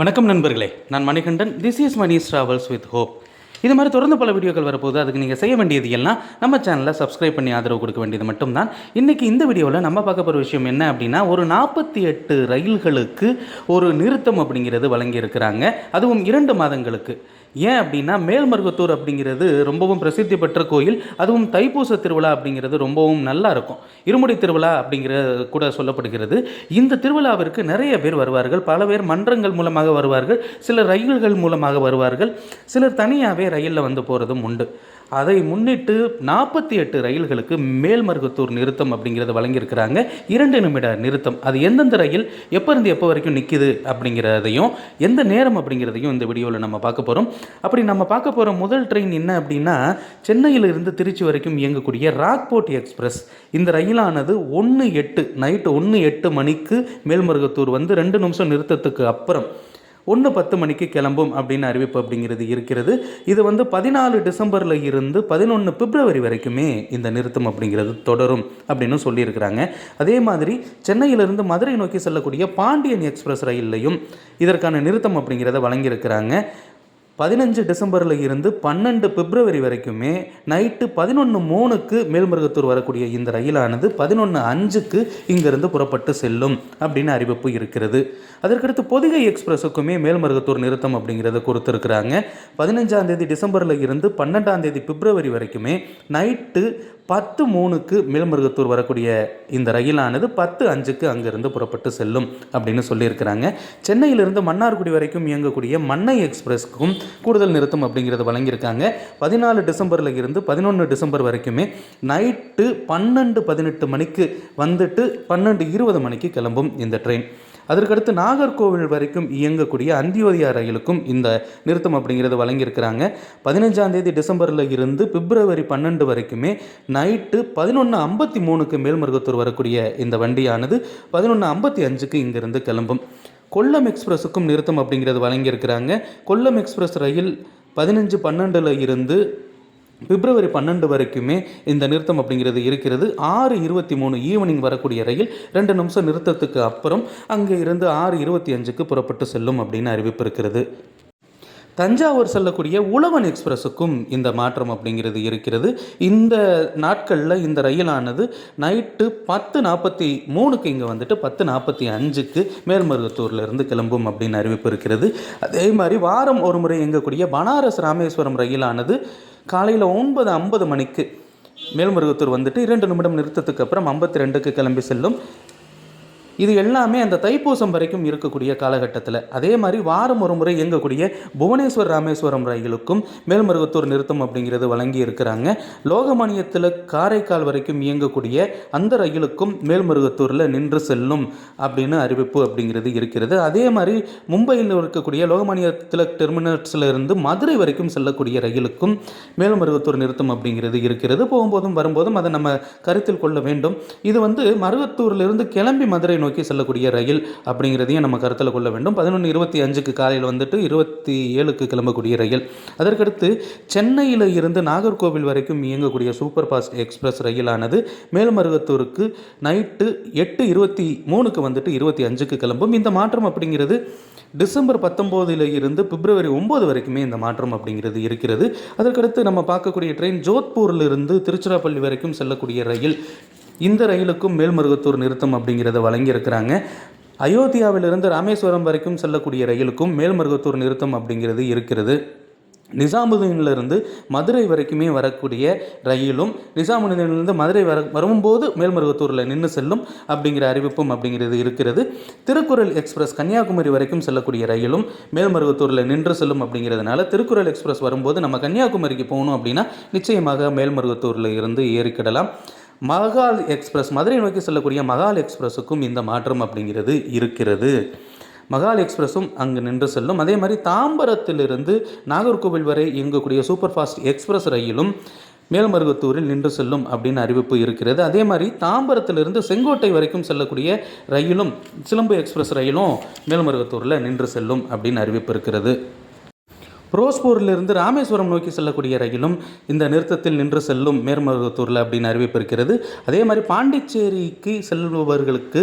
வணக்கம் நண்பர்களே. நான் Manikandan. This is Mani's travels with hope இது மாதிரி தொடர்ந்து பல வீடியோக்கள் வரப்போது அதுக்கு நீங்கள் செய்ய வேண்டியது எல்லாம் நம்ம சேனலை சப்ஸ்கிரைப் பண்ணி ஆதரவு கொடுக்க வேண்டியது மட்டும்தான். இன்றைக்கி இந்த வீடியோவில் நம்ம பார்க்க போகிற விஷயம் என்ன அப்படின்னா ஒரு நாற்பத்தி எட்டு ரயில்களுக்கு ஒரு நிறுத்தம் அப்படிங்கிறது வழங்கியிருக்கிறாங்க. அதுவும் இரண்டு மாதங்களுக்கு. ஏன் அப்படின்னா மேல்மருவத்தூர் அப்படிங்கிறது ரொம்பவும் பிரசித்தி பெற்ற கோயில். அதுவும் தைப்பூச திருவிழா அப்படிங்கிறது ரொம்பவும் நல்லா இருக்கும். இருமுடி திருவிழா அப்படிங்கிற கூட சொல்லப்படுகிறது. இந்த திருவிழாவிற்கு நிறைய பேர் வருவார்கள். பல பேர் மன்றங்கள் மூலமாக வருவார்கள். சிலர் ரயில்கள் மூலமாக வருவார்கள். சிலர் தனியாகவே ரயிலில் வந்து போகிறதும் உண்டு. அதை முன்னிட்டு நாற்பத்தி எட்டு ரயில்களுக்கு மேல்மருகத்தூர் நிறுத்தம் அப்படிங்கிறத வழங்கியிருக்கிறாங்க. இரண்டு நிமிட நிறுத்தம். அது எந்தெந்த ரயில் எப்போ இருந்து எப்போ வரைக்கும் நிற்கிது அப்படிங்கிறதையும் எந்த நேரம் அப்படிங்கிறதையும் இந்த வீடியோவில் நம்ம பார்க்க போகிறோம் அப்படி நம்ம பார்க்க போகிற முதல் ட்ரெயின் என்ன அப்படின்னா சென்னையிலிருந்து திருச்சி வரைக்கும் இயங்கக்கூடிய ராக்போர்ட் எக்ஸ்பிரஸ். இந்த ரயிலானது ஒன்று எட்டு நைட்டு ஒன்று எட்டு மணிக்கு மேல்மருகத்தூர் வந்து ரெண்டு நிமிஷம் நிறுத்தத்துக்கு அப்புறம் ஒன்று பத்து மணிக்கு கிளம்பும் அப்படின்னு அறிவிப்பு அப்படிங்கிறது இருக்கிறது. இது வந்து பதினாலு டிசம்பரில் இருந்து பதினொன்று பிப்ரவரி வரைக்குமே இந்த நிறுத்தம் அப்படிங்கிறது தொடரும் அப்படின்னு சொல்லியிருக்கிறாங்க. அதே மாதிரி சென்னையிலிருந்து மதுரை நோக்கி செல்லக்கூடிய பாண்டியன் எக்ஸ்பிரஸ் ரயில்லையும் இதற்கான நிறுத்தம் அப்படிங்கிறத வழங்கியிருக்கிறாங்க. பதினஞ்சு டிசம்பரில் இருந்து பன்னெண்டு பிப்ரவரி வரைக்குமே நைட்டு பதினொன்று மூணுக்கு மேல்மருகத்தூர் வரக்கூடிய இந்த ரயிலானது பதினொன்று அஞ்சுக்கு இங்கிருந்து புறப்பட்டு செல்லும் அப்படின்னு அறிவிப்பு இருக்கிறது. அதற்கடுத்து பொதிகை எக்ஸ்பிரஸுக்குமே மேல்மருகத்தூர் நிறுத்தம் அப்படிங்கிறத கொடுத்துருக்குறாங்க. பதினஞ்சாம் தேதி டிசம்பரில் இருந்து பன்னெண்டாம் தேதி பிப்ரவரி வரைக்குமே நைட்டு பத்து மூணுக்கு மேல்மருகத்தூர் வரக்கூடிய இந்த ரயிலானது பத்து அஞ்சுக்கு அங்கிருந்து புறப்பட்டு செல்லும் அப்படின்னு சொல்லியிருக்கிறாங்க. சென்னையிலிருந்து மன்னார்குடி வரைக்கும் இயங்கக்கூடிய மன்னை எக்ஸ்பிரஸ்க்கும் கூடுதல் நிறுத்தம் அப்படிங்கிறத வழங்கியிருக்காங்க. பதினாலு டிசம்பரில் இருந்து பதினொன்று டிசம்பர் வரைக்குமே நைட்டு பன்னெண்டு பதினெட்டு மணிக்கு வந்துட்டு பன்னெண்டு இருபது மணிக்கு கிளம்பும் இந்த ட்ரெயின். அதற்கடுத்து நாகர்கோவில் வரைக்கும் இயங்கக்கூடிய அந்தியோதயா ரயிலுக்கும் இந்த நிறுத்தம் அப்படிங்கிறது வழங்கியிருக்கிறாங்க. பதினஞ்சாம் தேதி டிசம்பரில் இருந்து பிப்ரவரி பன்னெண்டு வரைக்குமே நைட்டு பதினொன்று ஐம்பத்தி மூணுக்கு மேல்மருகத்தூர் வரக்கூடிய இந்த வண்டியானது பதினொன்று ஐம்பத்தி அஞ்சுக்கு இங்கிருந்து கிளம்பும். கொல்லம் எக்ஸ்பிரஸுக்கும் நிறுத்தம் அப்படிங்கிறது வழங்கியிருக்கிறாங்க. கொல்லம் எக்ஸ்பிரஸ் ரயில் பதினஞ்சு பன்னெண்டில் இருந்து பிப்ரவரி பன்னெண்டு வரைக்குமே இந்த நிறுத்தம் அப்படிங்கிறது இருக்கிறது. ஆறு இருபத்தி மூணு ஈவினிங் வரக்கூடிய ரயில் ரெண்டு நிமிஷம் நிறுத்தத்துக்கு அப்புறம் அங்கே இருந்து ஆறு இருபத்தி அஞ்சுக்கு புறப்பட்டு செல்லும் அப்படின்னு அறிவிப்பு இருக்கிறது. தஞ்சாவூர் செல்லக்கூடிய உழவன் எக்ஸ்பிரஸுக்கும் இந்த மாற்றம் அப்படிங்கிறது இருக்கிறது. இந்த நாட்களில் இந்த ரயிலானது நைட்டு பத்து நாற்பத்தி மூணுக்கு இங்கே வந்துட்டு பத்து நாற்பத்தி அஞ்சுக்கு மேல்மருவத்தூர்லேருந்து கிளம்பும் அப்படின்னு அறிவிப்பு இருக்கிறது. அதே மாதிரி வாரம் ஒரு முறை இயங்கக்கூடிய பனாரஸ் ராமேஸ்வரம் ரயிலானது காலையில் ஒன்பது ஐம்பது மணிக்கு மேல்மருகத்தூர் வந்துட்டு இரண்டு நிமிடம் நிறுத்தத்துக்கு அப்புறம் ஐம்பத்தி ரெண்டுக்கு கிளம்பி செல்லும். இது எல்லாமே அந்த தைப்பூசம் வரைக்கும் இருக்கக்கூடிய காலகட்டத்தில். அதே மாதிரி வாரம் ஒரு முறை இயங்கக்கூடிய புவனேஸ்வர் ராமேஸ்வரம் ரயிலுக்கும் மேல்மருவத்தூர் நிறுத்தம் அப்படிங்கிறது வழங்கி இருக்கிறாங்க. லோகமானியத்தில் காரைக்கால் வரைக்கும் இயங்கக்கூடிய அந்த ரயிலுக்கும் மேல்மருவத்தூரில் நின்று செல்லும் அப்படின்னு அறிவிப்பு அப்படிங்கிறது இருக்கிறது. அதே மாதிரி மும்பையில் இருக்கக்கூடிய லோகமானியத்தில் டெர்மினல்ஸில் இருந்து மதுரை வரைக்கும் செல்லக்கூடிய ரயிலுக்கும் மேல்மருவத்தூர் நிறுத்தம் அப்படிங்கிறது இருக்கிறது. போகும்போதும் வரும்போதும் அதை நம்ம கருத்தில் கொள்ள வேண்டும். இது வந்து மருவத்தூர்லேருந்து கிளம்பி மதுரை நோக்கி செல்லக்கூடிய ரயில் அப்படிங்கிறதையும் நம்ம கருத்தில் கொள்ள வேண்டும். பதினொன்று இருபத்தி அஞ்சுக்கு காலையில் வந்துட்டு இருபத்தி ஏழுக்கு கிளம்பக்கூடிய ரயில். அதற்கடுத்து சென்னையில் இருந்து நாகர்கோவில் வரைக்கும் இயங்கக்கூடிய சூப்பர் ஃபாஸ்ட் எக்ஸ்பிரஸ் ரயிலானது மேல்மருவத்தூருக்கு நைட்டு எட்டு இருபத்தி மூணுக்கு வந்துட்டு இருபத்தி அஞ்சுக்கு கிளம்பும். இந்த மாற்றம் அப்படிங்கிறது டிசம்பர் பத்தொம்போதில் இருந்து பிப்ரவரி ஒம்பது வரைக்குமே இந்த மாற்றம் அப்படிங்கிறது இருக்கிறது. அதற்கடுத்து நம்ம பார்க்கக்கூடிய ட்ரெயின் ஜோத்பூரில் இருந்து திருச்சிராப்பள்ளி வரைக்கும் செல்லக்கூடிய ரயில் இந்த ரயிலுக்கும் மேல்மருகத்தூர் நிறுத்தம் அப்படிங்கிறத வழங்கியிருக்கிறாங்க. அயோத்தியாவிலிருந்து ராமேஸ்வரம் வரைக்கும் செல்லக்கூடிய ரயிலுக்கும் மேல்மருவத்தூர் நிறுத்தம் அப்படிங்கிறது இருக்கிறது. நிசாமுதீனிலிருந்து மதுரை வரைக்குமே வரக்கூடிய ரயிலும் நிசாமுதீனிலிருந்து மதுரை வர வரும்போது மேல்மருவத்தூரில் நின்று செல்லும் அப்படிங்கிற அறிவிப்பும் அப்படிங்கிறது இருக்கிறது. திருக்குறள் எக்ஸ்பிரஸ் கன்னியாகுமரி வரைக்கும் செல்லக்கூடிய ரயிலும் மேல்மருவத்தூரில் நின்று செல்லும் அப்படிங்கிறதுனால திருக்குறள் எக்ஸ்பிரஸ் வரும்போது நம்ம கன்னியாகுமரிக்கு போகணும் அப்படின்னா நிச்சயமாக மேல்மருவத்தூரில் இருந்து ஏறிக்கிடலாம். மகால் எக்ஸ்பிரஸ் மதுரை நோக்கி செல்லக்கூடிய மகால் எக்ஸ்பிரஸுக்கும் இந்த மாற்றம் அப்படிங்கிறது இருக்கிறது. மகால் எக்ஸ்பிரஸும் அங்கு நின்று செல்லும். அதே மாதிரி தாம்பரத்திலிருந்து நாகர்கோவில் வரை இயங்கக்கூடிய சூப்பர் ஃபாஸ்ட் எக்ஸ்பிரஸ் ரயிலும் மேல்மருகத்தூரில் நின்று செல்லும் அப்படின்னு அறிவிப்பு இருக்கிறது. அதே மாதிரி தாம்பரத்திலிருந்து செங்கோட்டை வரைக்கும் செல்லக்கூடிய ரயிலும் சிலம்பு எக்ஸ்பிரஸ் ரயிலும் மேல்மருகத்தூரில் நின்று செல்லும் அப்படின்னு அறிவிப்பு இருக்கிறது. ரோஸ்பூரிலிருந்து ராமேஸ்வரம் நோக்கி செல்லக்கூடிய ரயிலும் இந்த நிறுத்தத்தில் நின்று செல்லும் மேல்மருவத்தூரில் அப்படின்னு அறிவிப்பு இருக்கிறது. அதே மாதிரி பாண்டிச்சேரிக்கு செல்பவர்களுக்கு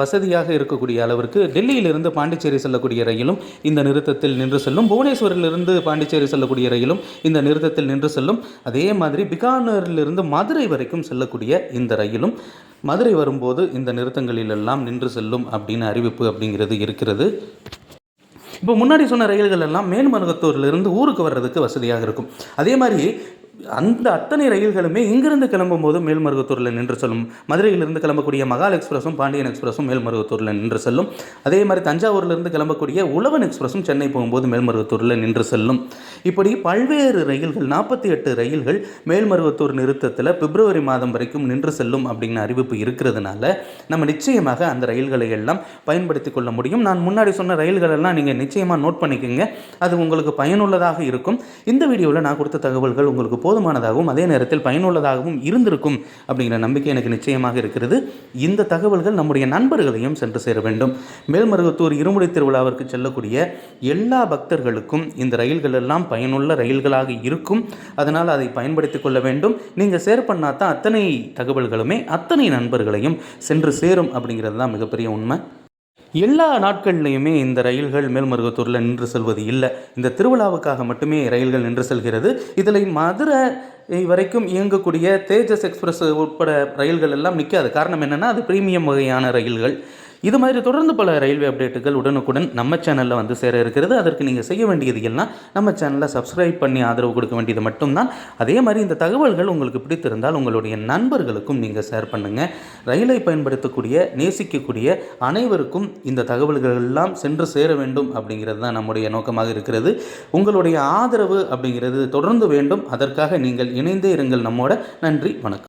வசதியாக இருக்கக்கூடிய அளவிற்கு டெல்லியிலிருந்து பாண்டிச்சேரி செல்லக்கூடிய ரயிலும் இந்த நிறுத்தத்தில் நின்று செல்லும். புவனேஸ்வரிலிருந்து பாண்டிச்சேரி செல்லக்கூடிய ரயிலும் இந்த நிறுத்தத்தில் நின்று செல்லும். அதே மாதிரி பிகானரிலிருந்து மதுரை வரைக்கும் செல்லக்கூடிய இந்த ரயிலும் மதுரை வரும்போது இந்த நிறுத்தங்களிலெல்லாம் நின்று செல்லும் அப்படின்னு அறிவிப்பு அப்படிங்கிறது இருக்கிறது. இப்போ முன்னாடி சொன்ன ரயில்கள் எல்லாம் மேன்மருகத்தூர்லேருந்து ஊருக்கு வர்றதுக்கு வசதியாக இருக்கும். அதே மாதிரி அந்த அத்தனை ரயில்களுமே இங்கிருந்து கிளம்பும்போது மேல்மருகத்தூரில் நின்று செல்லும். மதுரையிலிருந்து கிளம்பக்கூடிய மகால் எக்ஸ்பிரஸும் பாண்டியன் எக்ஸ்பிரஸும் மேல்மருகத்தூரில் நின்று செல்லும். அதே மாதிரி தஞ்சாவூர்லேருந்து கிளம்பக்கூடிய உழவன் எக்ஸ்பிரஸும் சென்னை போகும்போது மேல்மருகத்தூரில் நின்று செல்லும். இப்படி பல்வேறு ரயில்கள் நாற்பத்தி எட்டு ரயில்கள் மேல்மருவத்தூர் நிறுத்தத்தில் பிப்ரவரி மாதம் வரைக்கும் நின்று செல்லும் அப்படின்னு அறிவிப்பு இருக்கிறதுனால நம்ம நிச்சயமாக அந்த ரயில்களை எல்லாம் பயன்படுத்தி கொள்ள முடியும். நான் முன்னாடி சொன்ன ரயில்கள் எல்லாம் நீங்கள் நிச்சயமாக நோட் பண்ணிக்கோங்க. அது உங்களுக்கு பயனுள்ளதாக இருக்கும். இந்த வீடியோவில் நான் கொடுத்த தகவல்கள் உங்களுக்கு போ போதுமானதாகவும் அதே நேரத்தில் பயனுள்ளதாகவும் இருந்திருக்கும் அப்படிங்கிற நம்பிக்கை எனக்கு நிச்சயமாக இருக்கிறது. இந்த தகவல்கள் நம்முடைய நண்பர்களையும் சென்று சேர வேண்டும். மேல்மருகத்தூர் இருமுடி திருவிழாவிற்கு செல்லக்கூடிய எல்லா பக்தர்களுக்கும் இந்த ரயில்கள் எல்லாம் பயனுள்ள ரயில்களாக இருக்கும். அதனால் அதை பயன்படுத்தி கொள்ள வேண்டும். நீங்கள் சேர் பண்ணால் தான் அத்தனை தகவல்களுமே அத்தனை நண்பர்களையும் சென்று சேரும் அப்படிங்கிறது தான் மிகப்பெரிய உண்மை. எல்லா நாட்கள்லையுமே இந்த ரயில்கள் மேல்மருகத்தூரில் நின்று செல்வது இல்லை. இந்த திருவிழாவுக்காக மட்டுமே ரயில்கள் நின்று செல்கிறது. இதில் மதுரை வரைக்கும் இயங்கக்கூடிய தேஜஸ் எக்ஸ்பிரஸ் உட்பட ரயில்கள் எல்லாம் நிற்காது காரணம் என்னென்னா அது பிரீமியம் வகையான ரயில்கள். இது மாதிரி தொடர்ந்து பல ரயில்வே அப்டேட்டுகள் உடனுக்குடன் நம்ம சேனலில் வந்து சேர இருக்கிறது. அதற்கு நீங்கள் செய்ய வேண்டியது எல்லாம் நம்ம சேனலை சப்ஸ்கிரைப் பண்ணி ஆதரவு கொடுக்க வேண்டியது மட்டும்தான். அதே மாதிரி இந்த தகவல்கள் உங்களுக்கு பிடித்திருந்தால் உங்களுடைய நண்பர்களுக்கும் நீங்கள் ஷேர் பண்ணுங்கள் ரயிலை பயன்படுத்தக்கூடிய நேசிக்கக்கூடிய அனைவருக்கும் இந்த தகவல்கள் எல்லாம் சென்று சேர வேண்டும் அப்படிங்கிறது தான் நம்முடைய நோக்கமாக இருக்கிறது. உங்களுடைய ஆதரவு அப்படிங்கிறது தொடர்ந்து வேண்டும். அதற்காக நீங்கள் இணைந்தே இருங்கள். நம்மோட நன்றி வணக்கம்.